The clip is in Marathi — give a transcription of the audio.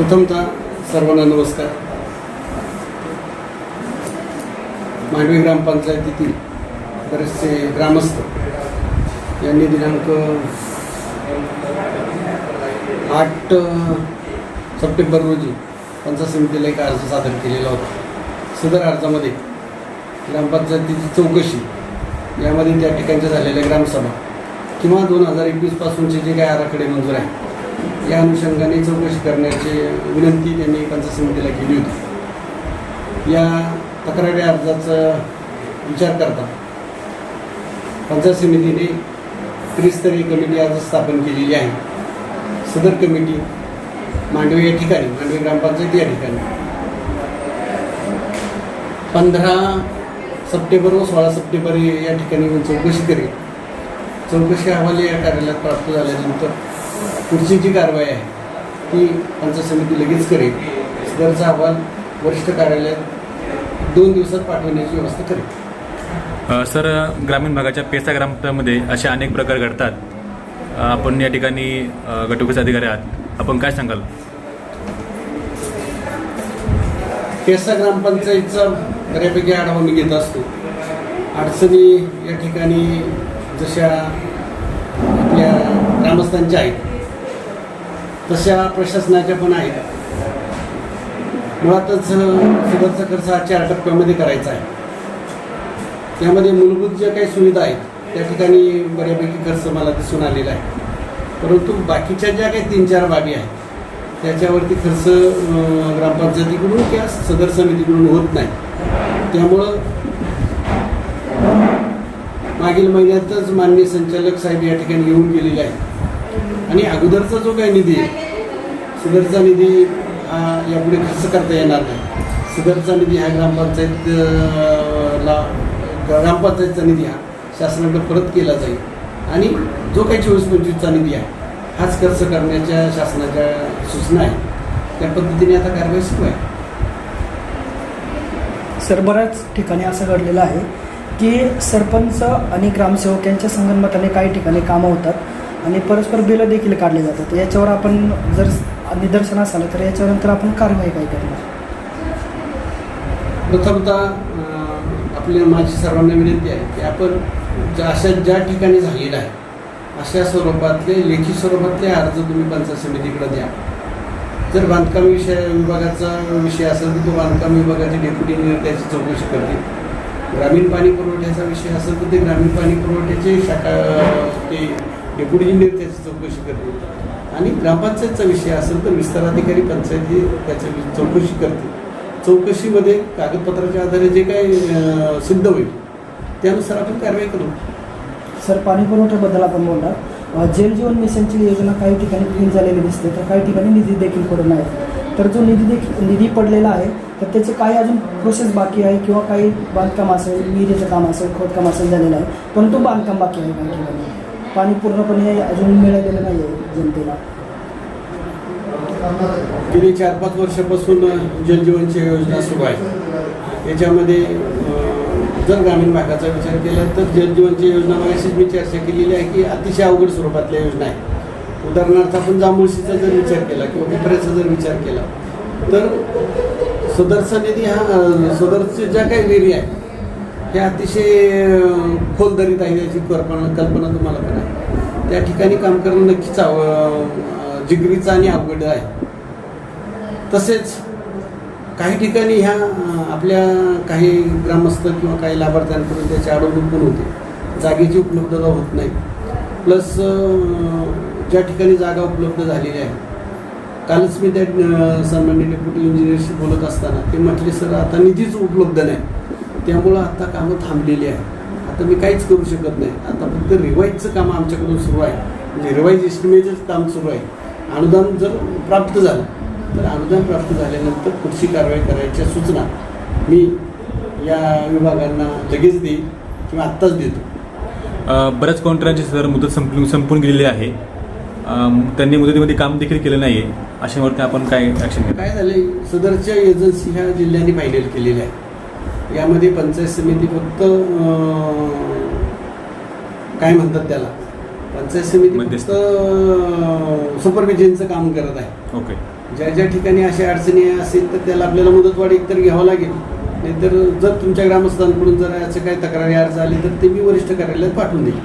प्रथमतः सर्वांना नमस्कार. मांडवी ग्रामपंचायतीतील बरेचसे ग्रामस्थ यांनी दिनांक आठ सप्टेंबर रोजी पंचायत समितीला एक अर्ज सादर केलेला होता. सदर अर्जामध्ये ग्रामपंचायतीची चौकशी यामध्ये त्या ठिकाणच्या झालेल्या ग्रामसभा किंवा दोन हजार एकवीसपासूनचे जे काही आराखडे मंजूर आहे या अनुषंगाने चौकशी करण्याची विनंती त्यांनी पंचायत समितीला केली होती. या तक्रारी अर्जाचा विचार करता पंचायत समितीने त्रिस्तरीय कमिटी आज स्थापन केलेली आहे. सदर कमिटी मांडवी या ठिकाणी मांडवी ग्रामपंचायत या ठिकाणी. पंधरा सप्टेंबर व सोळा सप्टेंबर या ठिकाणी चौकशी करेल. चौकशी अहवाल या कार्यालयात प्राप्त झाल्यानंतर पुढची जी कारवाई आहे ती पंचायत समिती लगेच करेल. सदरचा अहवाल वरिष्ठ कार्यालयात दोन दिवसात पाठवण्याची व्यवस्था करेल. सर ग्रामीण भागाच्या पेसा ग्राममध्ये असे अनेक प्रकार घडतात. आपण या ठिकाणी अ, गटविकास अधिकारी आहात. आपण काय सांगाल? केसा ग्रामपंचायतचा बऱ्यापैकी आढावा मी घेत असतो. अडचणी या ठिकाणी जशा आपल्या ग्रामस्थांच्या आहेत तशा प्रशासनाच्या पण आहेत. मुळातच सुधारचा खर्च हा चार टप्प्यामध्ये करायचा आहे. त्यामध्ये मूलभूत ज्या काही सुविधा आहेत त्या ठिकाणी बऱ्यापैकी खर्च मला दिसून आलेला आहे. परंतु बाकीच्या ज्या काही तीन चार बाबी आहेत त्याच्यावरती खर्च ग्रामपंचायतीकडून किंवा सदर समितीकडून होत नाही. त्यामुळं मागील महिन्यातच माननीय संचालक साहेब या ठिकाणी येऊन गेलेले आहेत. आणि अगोदरचा जो काही निधी आहे सदरचा निधी हा यापुढे खर्च करता येणार नाही. सदरचा निधी हा ग्रामपंचायत ला ग्रामपंचायतचा निधी हा शासनाकडे परत केला जाईल. आणि जो काही चोवीस पंचवीसचा निधी आहे हाच खर्च करण्याच्या शासनाच्या सूचना आहे त्या पद्धतीने आता कारवाई सुरू आहे. सर बऱ्याच ठिकाणी असं घडलेलं आहे की सरपंच आणि ग्रामसेवक यांच्या संगनमताने काही ठिकाणी कामं होतात. आणि परस्पर बिलं देखील काढली जातात. याच्यावर आपण जर निदर्शन असालं तर याच्यानंतर आपण कारवाई काय करणार? प्रथमतः आपल्या माझी सर्वांना विनंती आहे की आपण ज्या अशा ज्या ठिकाणी झालेलं आहे अशा स्वरूपातले लेखी स्वरूपातले अर्ज तुम्ही पंचायत समितीकडे द्या. जर बांधकाम विषय विभागाचा विषय असेल तर तो बांधकाम विभागाचे डेप्युटी इंजिनियर त्याची चौकशी करतील. ग्रामीण पाणी पुरवठ्याचा विषय असेल तर ते ग्रामीण पाणी पुरवठ्याचे शाखा ते डेप्युटी इंजिनियर त्याची चौकशी करतील आणि ग्रामपंचायतचा विषय असेल तर विस्ताराधिकारी पंचायती त्याची चौकशी करतील चौकशीमध्ये कागदपत्राच्या आधारे जे काही सिद्ध होईल त्यानुसार आपण कारवाई करू. सर पाणी पुरवठ्याबद्दल आपण बोलणार. जल जीवन मिशनची योजना काही ठिकाणी फेल झालेली दिसते तर काही ठिकाणी निधी देखील पडून आहे तर जो निधी देखील निधी पडलेला आहे तर त्याचे काही अजून प्रोसेस बाकी आहे किंवा काही बांधकाम असेल विहिरीचं काम असेल खोदकाम असेल झालेलं आहे तो बांधकाम बाकी आहे काही ठिकाणी पाणी पूर्णपणे अजून मिळालेलं नाही आहे जनतेला. गेली चार पाच वर्षापासून जलजीवनची योजना सुरू आहे. याच्यामध्ये जर ग्रामीण भागाचा विचार केला तर जलजीवनची योजना मागाशीच मी चर्चा केलेली आहे की अतिशय अवघड स्वरूपातल्या योजना आहे उदाहरणार्थ आपण जांभूळशीचा जर विचार केला किंवा पिंपऱ्याचा जर विचार केला तर सदरचा निधी हा सदरचे ज्या काही विहिरी आहे हे अतिशय खोलदरीत आहे याची कल्पना कल्पना तुम्हाला पण आहे. त्या ठिकाणी काम करणं नक्कीच आव- जिगरीचं आणि अवघड आहे. तसेच काही ठिकाणी ह्या आपल्या काही ग्रामस्थ किंवा काही लाभार्थ्यांकडून त्याची अडवणूक पण होते. जागेची उपलब्धता होत नाही. प्लस ज्या ठिकाणी जागा उपलब्ध झालेली आहे कालच मी त्या अं, डेप्युटी इंजिनियरशी बोलत असताना ते म्हटले सर आता निधीच उपलब्ध नाही. त्यामुळं आता कामं थांबलेली आहे आता मी काहीच करू शकत नाही. आता फक्त रिवाईजचं काम आमच्याकडून सुरू आहे. म्हणजे रिवाईज एस्टिमेटच काम सुरू आहे. अनुदान जर प्राप्त झालं तर अनुदान प्राप्त झाल्यानंतर पुढची कारवाई करायच्या सूचना मी या विभागांना लगेच देईल किंवा आत्ताच देतो. बऱ्याच काउंटरांची सर मुदत संपून संपून गेलेली आहे. त्यांनी मुदतीमध्ये काम देखील केलं नाही आहे अशावरती आपण काय ॲक्शन काय झालंय? सदरच्या एजन्सी ह्या जिल्ह्यांनी फायनल केलेल्या आहे. यामध्ये पंचायत समिती फक्त काय म्हणतात त्याला? पंचायत समिती फक्त. सुपरविजनचं काम करत आहे. ओके. ज्या ज्या ठिकाणी अशा अडचणी असेल तर त्याला आपल्याला मुदतवाढ एकतर घ्यावं लागेल. नाहीतर जर तुमच्या ग्रामस्थांकडून जर याचं काही तक्रारी अर्ज आली तर ते मी वरिष्ठ कार्यालयात पाठवून देईल.